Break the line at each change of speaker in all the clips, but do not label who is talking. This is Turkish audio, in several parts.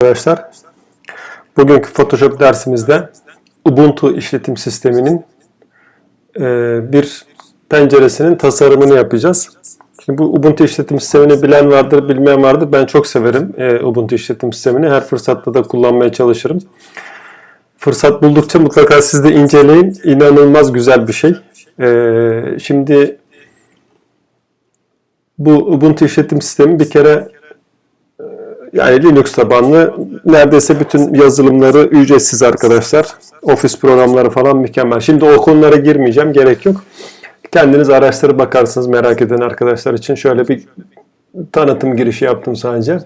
arkadaşlar. Bugünkü Photoshop dersimizde Ubuntu işletim sisteminin e, bir penceresinin tasarımını yapacağız. Şimdi bu Ubuntu işletim sistemini bilen vardır, bilmeyen vardır. Ben çok severim e, Ubuntu işletim sistemini. Her fırsatta da kullanmaya çalışırım. Fırsat buldukça mutlaka siz de inceleyin. İnanılmaz güzel bir şey. E, şimdi bu Ubuntu işletim sistemi bir kere yani Linux tabanlı neredeyse bütün yazılımları ücretsiz arkadaşlar. Ofis programları falan mükemmel. Şimdi o konulara girmeyeceğim. Gerek yok. Kendiniz araştırıp bakarsınız merak eden arkadaşlar için. Şöyle bir tanıtım girişi yaptım sadece.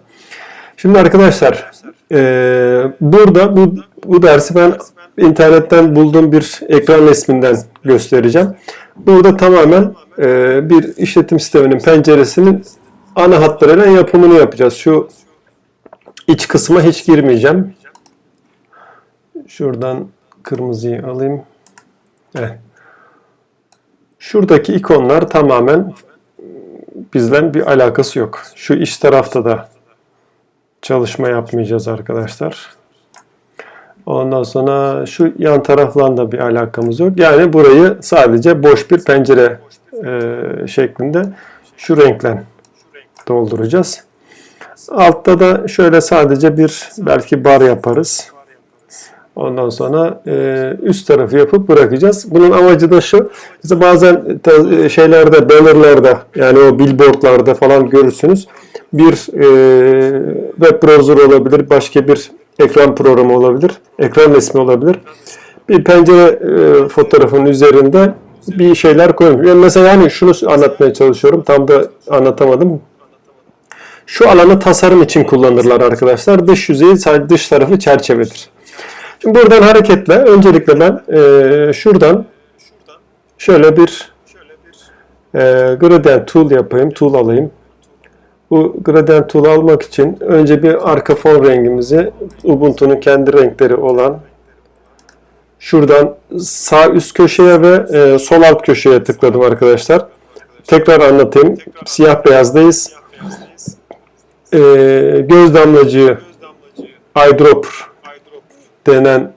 Şimdi arkadaşlar eee, burada bu, bu dersi ben internetten bulduğum bir ekran resminden göstereceğim. Burada tamamen eee, bir işletim sisteminin penceresinin ana hatlarıyla yapımını yapacağız. Şu İç kısma hiç girmeyeceğim. Şuradan kırmızıyı alayım. Evet. Şuradaki ikonlar tamamen bizden bir alakası yok. Şu iç tarafta da çalışma yapmayacağız arkadaşlar. Ondan sonra şu yan tarafla da bir alakamız yok. Yani burayı sadece boş bir pencere e, şeklinde şu renkle dolduracağız. Altta da şöyle sadece bir belki bar yaparız. Ondan sonra e, üst tarafı yapıp bırakacağız. Bunun amacı da şu. İşte bazen te- şeylerde, bannerlarda yani o billboardlarda falan görürsünüz. Bir e, web browser olabilir, başka bir ekran programı olabilir, ekran resmi olabilir. Bir pencere e, fotoğrafının üzerinde bir şeyler koymuş. Yani mesela yani şunu anlatmaya çalışıyorum. Tam da anlatamadım. Şu alanı tasarım için kullanırlar arkadaşlar. Dış yüzeyi sadece dış tarafı çerçevedir. Şimdi buradan hareketle öncelikle ben e, şuradan şöyle bir e, gradient tool yapayım. Tool alayım. Bu gradient tool almak için önce bir arka fon rengimizi Ubuntu'nun kendi renkleri olan şuradan sağ üst köşeye ve e, sol alt köşeye tıkladım arkadaşlar. Tekrar anlatayım. Siyah beyazdayız e, göz damlacığı eyedropper denen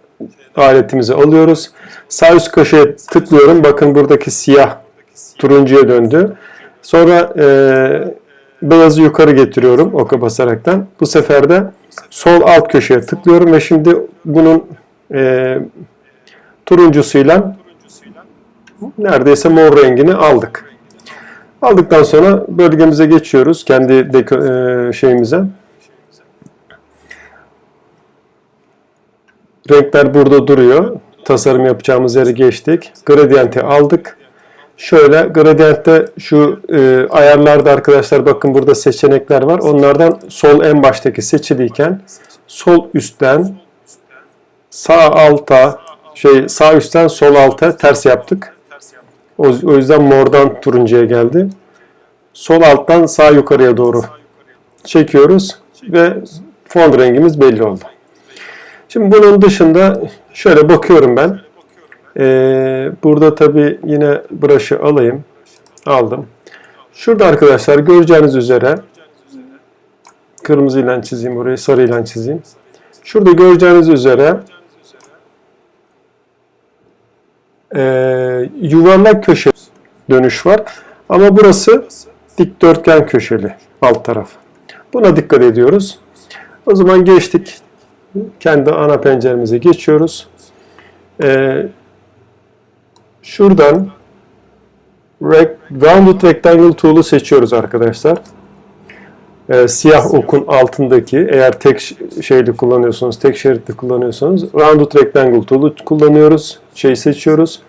aletimizi alıyoruz. Sağ üst köşeye tıklıyorum. Bakın buradaki siyah turuncuya döndü. Sonra e, beyazı yukarı getiriyorum oka basaraktan. Bu sefer de sol alt köşeye tıklıyorum ve şimdi bunun e, turuncusuyla neredeyse mor rengini aldık. Aldıktan sonra bölgemize geçiyoruz. Kendi deko- e, şeyimize. Renkler burada duruyor. Tasarım yapacağımız yeri geçtik. Gradient'i aldık. Şöyle gradient'te şu e, ayarlarda arkadaşlar bakın burada seçenekler var. Onlardan sol en baştaki seçiliyken sol üstten sağ alta şey sağ üstten sol alta ters yaptık. O, yüzden mordan turuncuya geldi. Sol alttan sağ yukarıya doğru çekiyoruz ve fon rengimiz belli oldu. Şimdi bunun dışında şöyle bakıyorum ben. Ee, burada tabi yine brush'ı alayım. Aldım. Şurada arkadaşlar göreceğiniz üzere kırmızıyla çizeyim orayı sarıyla çizeyim. Şurada göreceğiniz üzere e, yuvarlak köşe dönüş var. Ama burası dikdörtgen köşeli alt taraf. Buna dikkat ediyoruz. O zaman geçtik. Kendi ana penceremize geçiyoruz. E, şuradan Rounded Rectangle Tool'u seçiyoruz arkadaşlar. E, siyah okun altındaki eğer tek şeyli kullanıyorsanız, tek şeritli kullanıyorsanız Rounded Rectangle Tool'u kullanıyoruz. Şey seçiyoruz.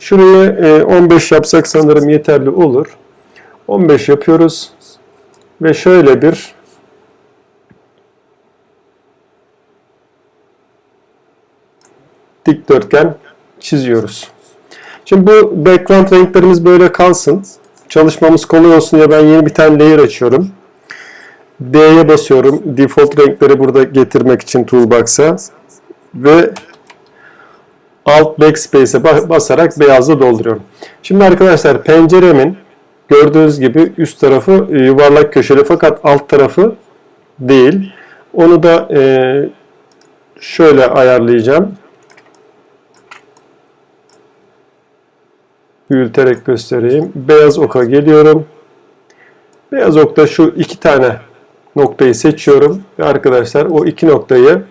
Şuraya e, 15 yapsak sanırım yeterli olur. 15 yapıyoruz. Ve şöyle bir dikdörtgen çiziyoruz. Şimdi bu background renklerimiz böyle kalsın. Çalışmamız kolay olsun diye ben yeni bir tane layer açıyorum. D'ye basıyorum. Default renkleri burada getirmek için toolbox'a. Ve Alt Backspace'e basarak beyazla dolduruyorum. Şimdi arkadaşlar penceremin gördüğünüz gibi üst tarafı yuvarlak köşeli fakat alt tarafı değil. Onu da e, şöyle ayarlayacağım. Büyüterek göstereyim. Beyaz oka geliyorum. Beyaz okta şu iki tane noktayı seçiyorum. Ve arkadaşlar o iki noktayı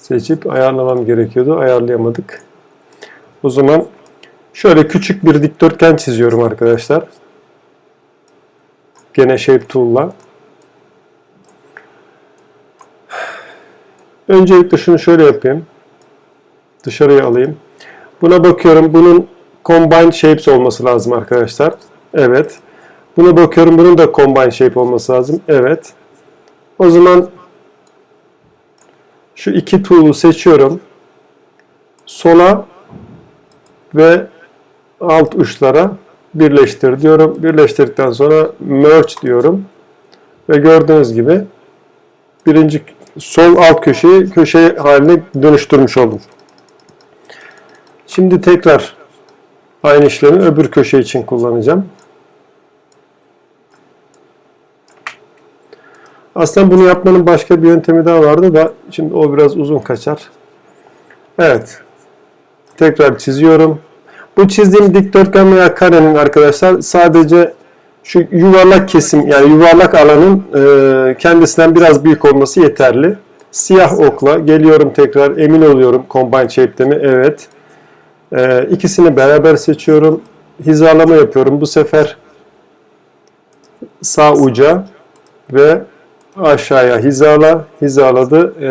seçip ayarlamam gerekiyordu. Ayarlayamadık. O zaman şöyle küçük bir dikdörtgen çiziyorum arkadaşlar. Gene Shape Tool'la. Öncelikle şunu şöyle yapayım. Dışarıya alayım. Buna bakıyorum. Bunun Combine Shapes olması lazım arkadaşlar. Evet. Buna bakıyorum. Bunun da Combine Shape olması lazım. Evet. O zaman şu iki tool'u seçiyorum. Sola ve alt uçlara birleştir diyorum. Birleştirdikten sonra merge diyorum. Ve gördüğünüz gibi birinci sol alt köşeyi köşe haline dönüştürmüş oldum. Şimdi tekrar aynı işlemi öbür köşe için kullanacağım. Aslında bunu yapmanın başka bir yöntemi daha vardı da şimdi o biraz uzun kaçar. Evet. Tekrar çiziyorum. Bu çizdiğim dikdörtgen veya karenin arkadaşlar sadece şu yuvarlak kesim yani yuvarlak alanın e, kendisinden biraz büyük olması yeterli. Siyah okla geliyorum tekrar emin oluyorum combine shape'de mi? Evet. E, ikisini beraber seçiyorum. Hizalama yapıyorum. Bu sefer sağ uca ve aşağıya hizala. Hizaladı. E,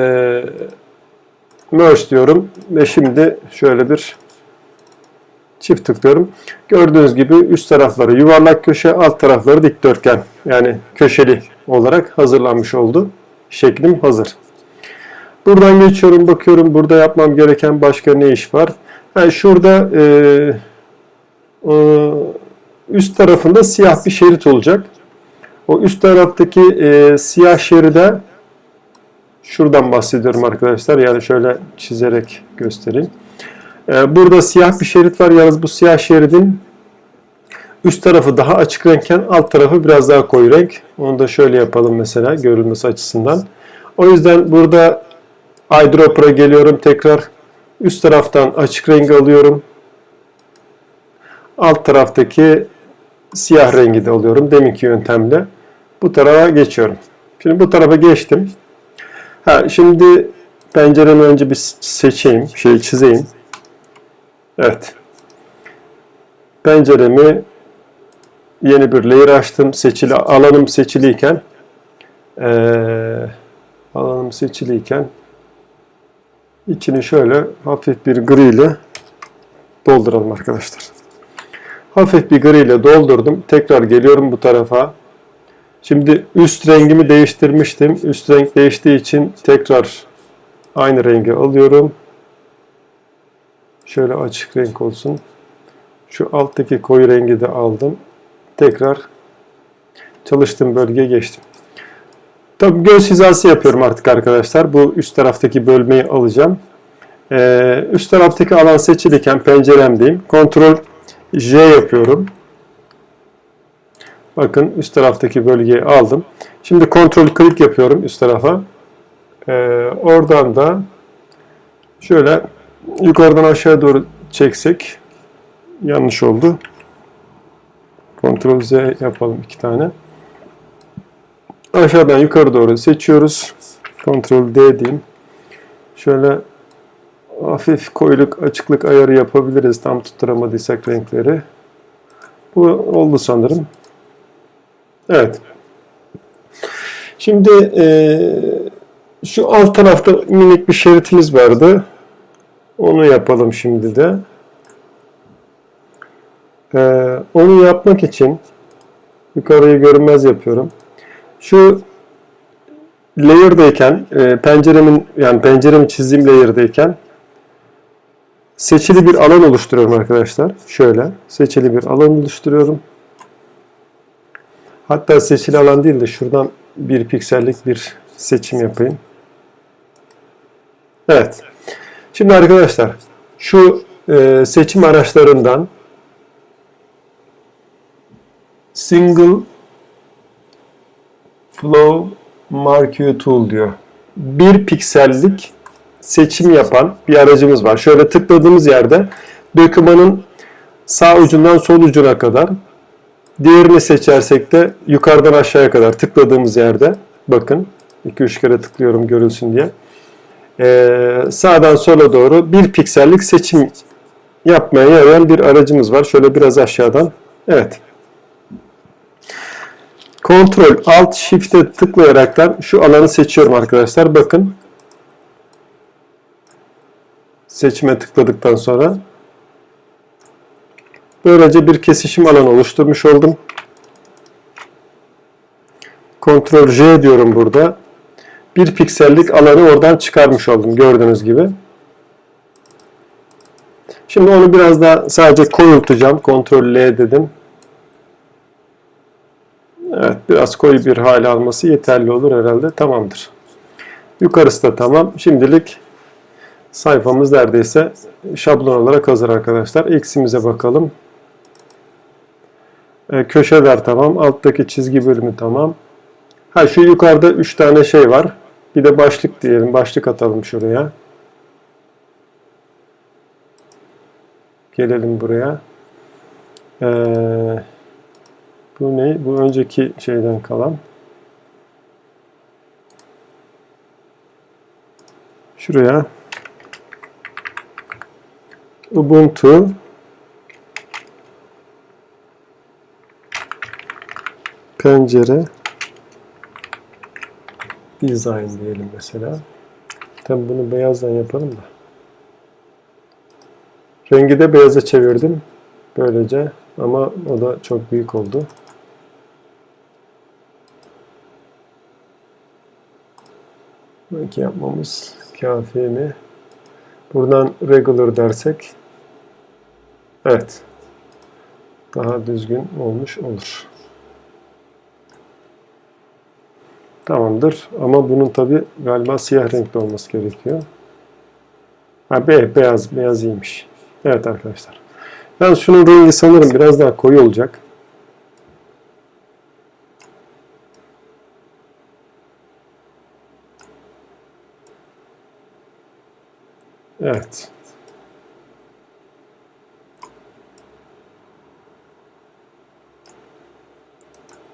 merge diyorum ve şimdi şöyle bir çift tıklıyorum. Gördüğünüz gibi üst tarafları yuvarlak köşe, alt tarafları dikdörtgen. Yani köşeli olarak hazırlanmış oldu. Şeklim hazır. Buradan geçiyorum, bakıyorum burada yapmam gereken başka ne iş var. Yani şurada e, e, üst tarafında siyah bir şerit olacak. O üst taraftaki e, siyah şeride şuradan bahsediyorum arkadaşlar. Yani şöyle çizerek göstereyim. Ee, burada siyah bir şerit var. Yalnız bu siyah şeridin üst tarafı daha açık renkken alt tarafı biraz daha koyu renk. Onu da şöyle yapalım mesela görülmesi açısından. O yüzden burada eyedropper'a geliyorum tekrar. Üst taraftan açık rengi alıyorum. Alt taraftaki siyah rengi de alıyorum deminki yöntemle. Bu tarafa geçiyorum. Şimdi bu tarafa geçtim. Ha, şimdi penceremi önce bir seçeyim, şey çizeyim. Evet. Penceremi yeni bir layer açtım. Seçili alanım seçiliyken ee, alanım seçiliyken içini şöyle hafif bir gri ile dolduralım arkadaşlar. Hafif bir gri ile doldurdum. Tekrar geliyorum bu tarafa. Şimdi üst rengimi değiştirmiştim. Üst renk değiştiği için tekrar aynı rengi alıyorum. Şöyle açık renk olsun. Şu alttaki koyu rengi de aldım. Tekrar çalıştığım bölgeye geçtim. Tabii göz hizası yapıyorum artık arkadaşlar. Bu üst taraftaki bölmeyi alacağım. Ee, üst taraftaki alan seçilirken penceremdeyim. Ctrl J yapıyorum. Bakın üst taraftaki bölgeyi aldım. Şimdi kontrol klik yapıyorum üst tarafa. Ee, oradan da şöyle yukarıdan aşağı doğru çeksek yanlış oldu. Ctrl Z yapalım iki tane. Aşağıdan yukarı doğru seçiyoruz. Ctrl D diyeyim. Şöyle hafif koyuluk açıklık ayarı yapabiliriz. Tam tutturamadıysak renkleri. Bu oldu sanırım. Evet. Şimdi e, şu alt tarafta minik bir şeritimiz vardı. Onu yapalım şimdi de. Ee, onu yapmak için yukarıyı görünmez yapıyorum. Şu layer'dayken, e, penceremin yani penceremi çizdiğim layer'dayken seçili bir alan oluşturuyorum arkadaşlar. Şöyle seçili bir alan oluşturuyorum. Hatta seçili alan değil de şuradan bir piksellik bir seçim yapayım. Evet. Şimdi arkadaşlar şu e, seçim araçlarından single flow marquee tool diyor. Bir piksellik seçim yapan bir aracımız var. Şöyle tıkladığımız yerde dokümanın sağ ucundan sol ucuna kadar diğerini seçersek de yukarıdan aşağıya kadar tıkladığımız yerde bakın 2-3 kere tıklıyorum görülsün diye. Ee, sağdan sola doğru bir piksellik seçim yapmaya yarayan bir aracımız var. Şöyle biraz aşağıdan. Evet. Kontrol Alt Shift'e tıklayaraktan şu alanı seçiyorum arkadaşlar. Bakın. Seçime tıkladıktan sonra böylece bir kesişim alanı oluşturmuş oldum. Kontrol J diyorum burada. Bir piksellik alanı oradan çıkarmış oldum gördüğünüz gibi. Şimdi onu biraz daha sadece koyultacağım. Kontrol L dedim. Evet biraz koyu bir hale alması yeterli olur herhalde. Tamamdır. Yukarısı da tamam. Şimdilik sayfamız neredeyse şablon olarak hazır arkadaşlar. X'imize bakalım. Ee, köşeler tamam. Alttaki çizgi bölümü tamam. Ha şu yukarıda 3 tane şey var. Bir de başlık diyelim. Başlık atalım şuraya. Gelelim buraya. Ee, bu ne? Bu önceki şeyden kalan. Şuraya Ubuntu pencere design diyelim mesela. Tabi bunu beyazdan yapalım da. Rengi de beyaza çevirdim. Böylece ama o da çok büyük oldu. Belki yapmamız kafi mi? Buradan regular dersek evet daha düzgün olmuş olur. Tamamdır ama bunun tabi galiba siyah renkli olması gerekiyor. Ha be, beyaz, beyaz iyiymiş. Evet arkadaşlar. Ben şunun rengi sanırım biraz daha koyu olacak. Evet.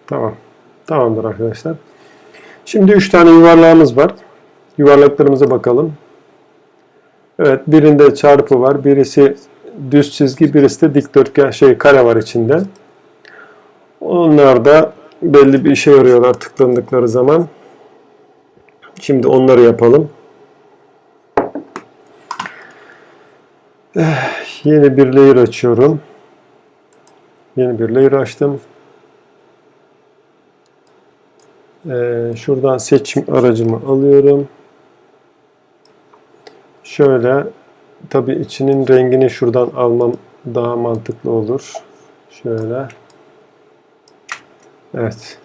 Tamam. Tamamdır arkadaşlar. Şimdi 3 tane yuvarlağımız var. Yuvarlaklarımıza bakalım. Evet, birinde çarpı var. Birisi düz çizgi, birisi de dikdörtgen şey kare var içinde. Onlar da belli bir işe yarıyorlar tıklandıkları zaman. Şimdi onları yapalım. Eh, yeni bir layer açıyorum. Yeni bir layer açtım. Ee, şuradan seçim aracımı alıyorum. Şöyle tabi içinin rengini şuradan almam daha mantıklı olur. Şöyle. Evet.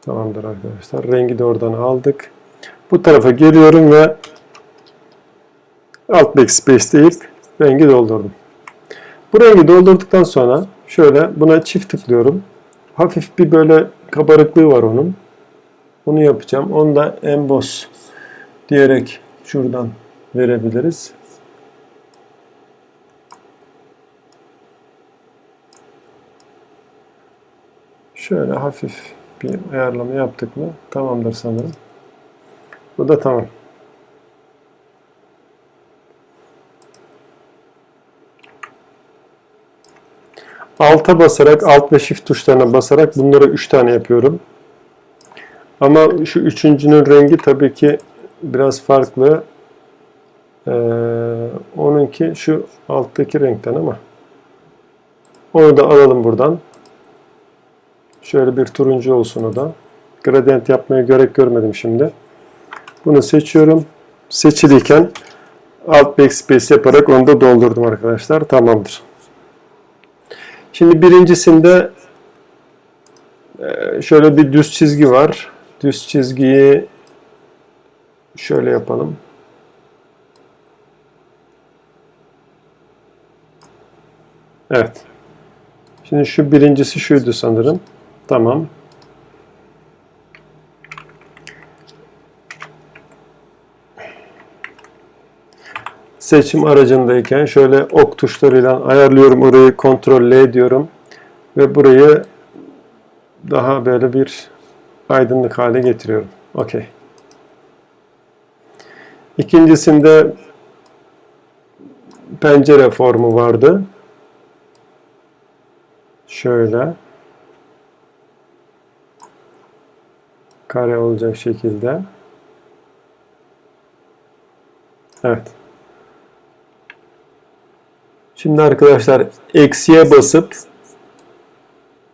Tamamdır arkadaşlar. Rengi de oradan aldık. Bu tarafa geliyorum ve alt backspace deyip rengi doldurdum. Bu rengi doldurduktan sonra şöyle buna çift tıklıyorum. Hafif bir böyle kabarıklığı var onun. Onu yapacağım. Onu da emboss diyerek şuradan verebiliriz. Şöyle hafif bir ayarlama yaptık mı tamamdır sanırım. Bu da tamam. Alta basarak, alt ve shift tuşlarına basarak bunları 3 tane yapıyorum. Ama şu üçüncünün rengi tabii ki biraz farklı. Ee, onunki şu alttaki renkten ama. Onu da alalım buradan. Şöyle bir turuncu olsun o da. Gradient yapmaya gerek görmedim şimdi. Bunu seçiyorum. Seçiliyken alt backspace yaparak onu da doldurdum arkadaşlar. Tamamdır. Şimdi birincisinde e, şöyle bir düz çizgi var. Düz çizgiyi şöyle yapalım. Evet. Şimdi şu birincisi şuydu sanırım. Tamam. Seçim aracındayken şöyle ok tuşlarıyla ayarlıyorum orayı kontrol L diyorum ve burayı daha böyle bir aydınlık hale getiriyorum. Okey. İkincisinde pencere formu vardı. Şöyle. Kare olacak şekilde. Evet. Şimdi arkadaşlar eksiye basıp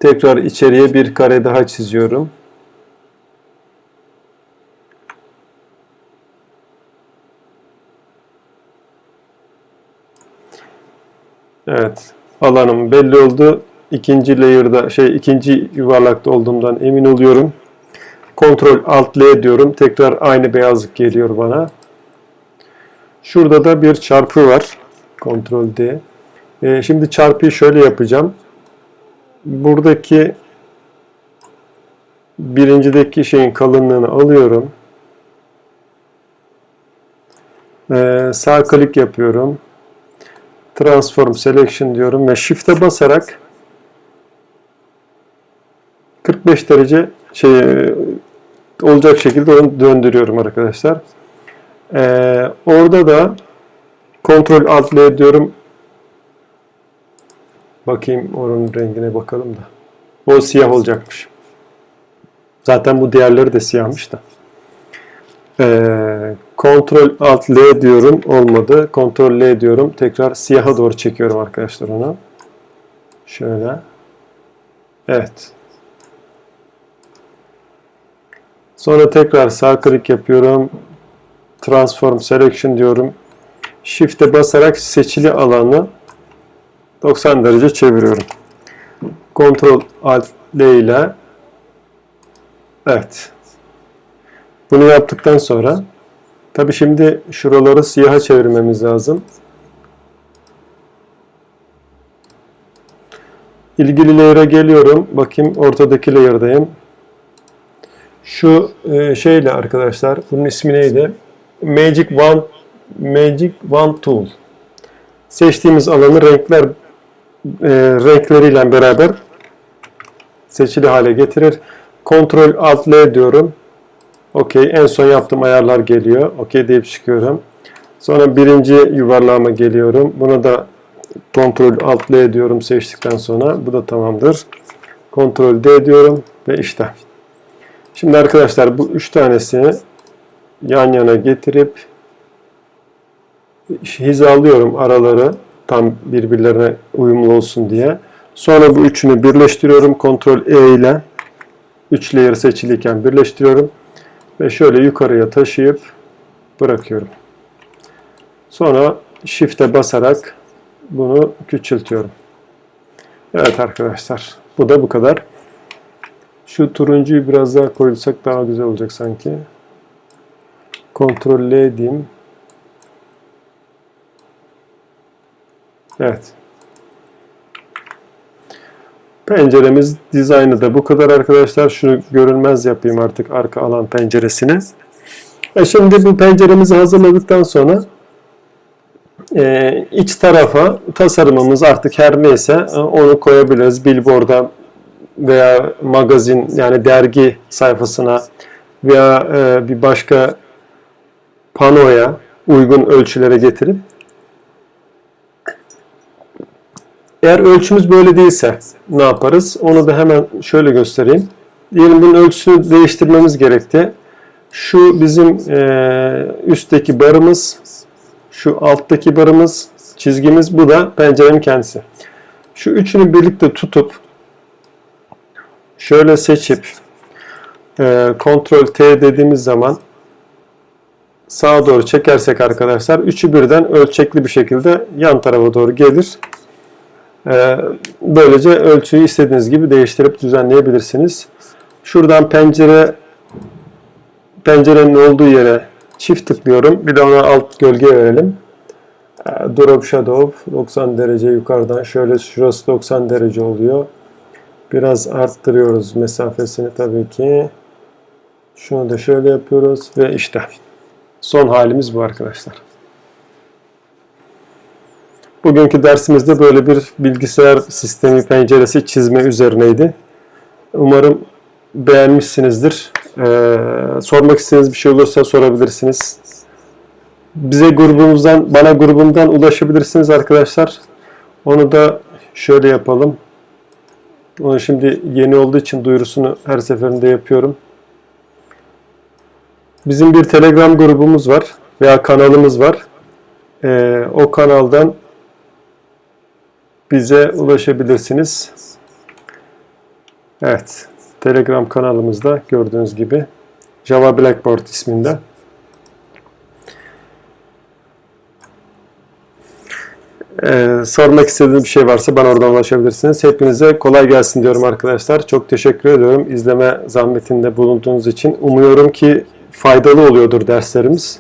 tekrar içeriye bir kare daha çiziyorum. Evet. Alanım belli oldu. İkinci layer'da şey ikinci yuvarlakta olduğumdan emin oluyorum. Kontrol Alt L diyorum. Tekrar aynı beyazlık geliyor bana. Şurada da bir çarpı var. Kontrol D. Ee, şimdi çarpıyı şöyle yapacağım. Buradaki birincideki şeyin kalınlığını alıyorum. Ee, sağ klik yapıyorum. Transform Selection diyorum ve Shift'e basarak 45 derece şey olacak şekilde onu döndürüyorum arkadaşlar. Ee, orada da Ctrl Alt L diyorum. Bakayım onun rengine bakalım da. O siyah olacakmış. Zaten bu diğerleri de siyahmış da. Ee, Ctrl Alt L diyorum. Olmadı. Ctrl L diyorum. Tekrar siyaha doğru çekiyorum arkadaşlar onu. Şöyle. Evet. Sonra tekrar sağ klik yapıyorum. Transform Selection diyorum. Shift'e basarak seçili alanı 90 derece çeviriyorum. Ctrl Alt L ile Evet. Bunu yaptıktan sonra tabi şimdi şuraları siyaha çevirmemiz lazım. İlgili layer'a geliyorum. Bakayım ortadaki layer'dayım. Şu e, şeyle arkadaşlar bunun ismi neydi? Magic Wand Magic Wand Tool. Seçtiğimiz alanı renkler e, renkleriyle beraber seçili hale getirir. Ctrl Alt L diyorum. Okey. En son yaptığım ayarlar geliyor. Okey deyip çıkıyorum. Sonra birinci yuvarlağıma geliyorum. Bunu da Ctrl Alt L diyorum seçtikten sonra. Bu da tamamdır. Ctrl D diyorum ve işte. Şimdi arkadaşlar bu üç tanesini yan yana getirip hizalıyorum araları tam birbirlerine uyumlu olsun diye. Sonra bu üçünü birleştiriyorum. Ctrl E ile 3 layer seçiliyken birleştiriyorum. Ve şöyle yukarıya taşıyıp bırakıyorum. Sonra Shift'e basarak bunu küçültüyorum. Evet arkadaşlar. Bu da bu kadar. Şu turuncuyu biraz daha koyulsak daha güzel olacak sanki. Ctrl L diyeyim. Evet. Penceremiz dizaynı da bu kadar arkadaşlar. Şunu görünmez yapayım artık arka alan penceresini. E şimdi bu penceremizi hazırladıktan sonra e, iç tarafa tasarımımız artık her neyse e, onu koyabiliriz. Billboard'a veya magazin yani dergi sayfasına veya e, bir başka panoya uygun ölçülere getirip Eğer ölçümüz böyle değilse ne yaparız? Onu da hemen şöyle göstereyim. Diyelim bunun ölçüsünü değiştirmemiz gerekti. Şu bizim e, üstteki barımız, şu alttaki barımız, çizgimiz, bu da pencerenin kendisi. Şu üçünü birlikte tutup şöyle seçip e, Ctrl T dediğimiz zaman sağa doğru çekersek arkadaşlar üçü birden ölçekli bir şekilde yan tarafa doğru gelir. Ee, böylece ölçüyü istediğiniz gibi değiştirip düzenleyebilirsiniz. Şuradan pencere pencerenin olduğu yere çift tıklıyorum. Bir de ona alt gölge verelim. Ee, Drop shadow 90 derece yukarıdan şöyle şurası 90 derece oluyor. Biraz arttırıyoruz mesafesini tabii ki. Şunu da şöyle yapıyoruz ve işte son halimiz bu arkadaşlar. Bugünkü dersimizde böyle bir bilgisayar sistemi penceresi çizme üzerineydi. Umarım beğenmişsinizdir. Ee, sormak istediğiniz bir şey olursa sorabilirsiniz. Bize grubumuzdan, bana grubumdan ulaşabilirsiniz arkadaşlar. Onu da şöyle yapalım. Onu şimdi yeni olduğu için duyurusunu her seferinde yapıyorum. Bizim bir Telegram grubumuz var veya kanalımız var. Ee, o kanaldan bize ulaşabilirsiniz. Evet, Telegram kanalımızda gördüğünüz gibi Java Blackboard isminde. Ee, sormak istediğiniz bir şey varsa bana oradan ulaşabilirsiniz. Hepinize kolay gelsin diyorum arkadaşlar. Çok teşekkür ediyorum izleme zahmetinde bulunduğunuz için. Umuyorum ki faydalı oluyordur derslerimiz.